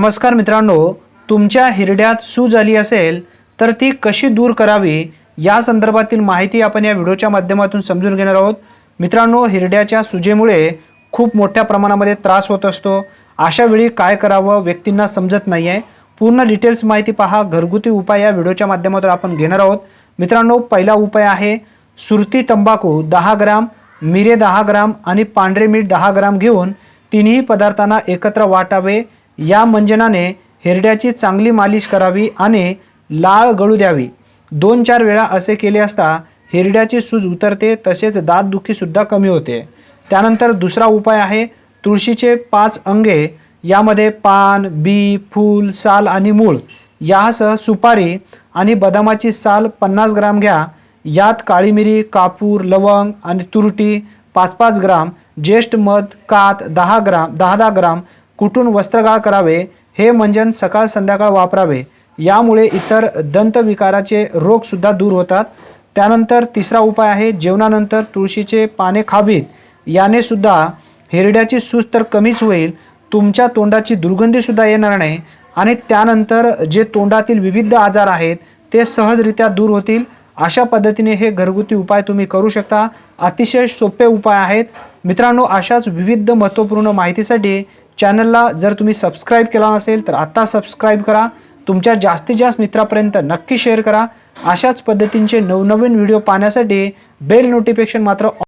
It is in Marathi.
नमस्कार मित्रांनो तुमच्या हिरड्यात सूज आली असेल तर ती कशी दूर करावी या संदर्भातील माहिती आपण या व्हिडिओच्या माध्यमातून समजून घेणार आहोत. मित्रांनो हिरड्याच्या सुजेमुळे खूप मोठ्या प्रमाणामध्ये त्रास होत असतो. अशा वेळी काय करावं व्यक्तींना समजत नाही आहे पूर्ण डिटेल्स माहिती पहा. घरगुती उपाय या व्हिडिओच्या माध्यमातून आपण घेणार आहोत. मित्रांनो पहिला उपाय आहे सुरती तंबाखू दहा ग्राम मिरे दहा ग्राम आणि पांढरे मीठ दहा ग्राम घेऊन तिन्ही पदार्थांना एकत्र वाटावे. या मंजनाने हिरड्याची चांगली मालिश करावी आणि लाळ गळू द्यावी. दोन चार वेळा असे केले असता हिरड्याची सूज उतरते तसेच दातदुखीसुद्धा कमी होते. त्यानंतर दुसरा उपाय आहे तुळशीचे पाच अंगे यामध्ये पान बी फूल साल आणि मूळ यासह सुपारी आणि बदामाची साल पन्नास ग्राम घ्या. यात काळी मिरी कापूर लवंग आणि तुरटी पाच पाच ग्राम ज्येष्ठ मध कात दहा ग्राम दहा दहा ग्राम कुठून वस्त्रगाळ करावे हे मंजन सकाळ संध्याकाळ वापरावे यामुळे इतर दंतविकाराचे रोगसुद्धा दूर होतात. त्यानंतर तिसरा उपाय आहे जेवणानंतर तुळशीचे पाने खावीत. याने सुद्धा हिरड्याची सूज तर कमीच होईल तुमच्या तोंडाची दुर्गंधीसुद्धा येणार नाही आणि त्यानंतर जे तोंडातील विविध आजार आहेत ते सहजरित्या दूर होतील. अशा पद्धतीने हे घरगुती उपाय तुम्ही करू शकता. अतिशय सोपे उपाय आहेत. मित्रांनो अशाच विविध महत्त्वपूर्ण माहितीसाठी चॅनलला जर तुम्ही सबस्क्राईब केला नसेल तर आत्ता सबस्क्राईब करा. तुमच्या जास्तीत जास्त मित्रापर्यंत नक्की शेअर करा. अशाच पद्धतींचे नवनवीन व्हिडिओ पाहण्यासाठी बेल नोटिफिकेशन मात्र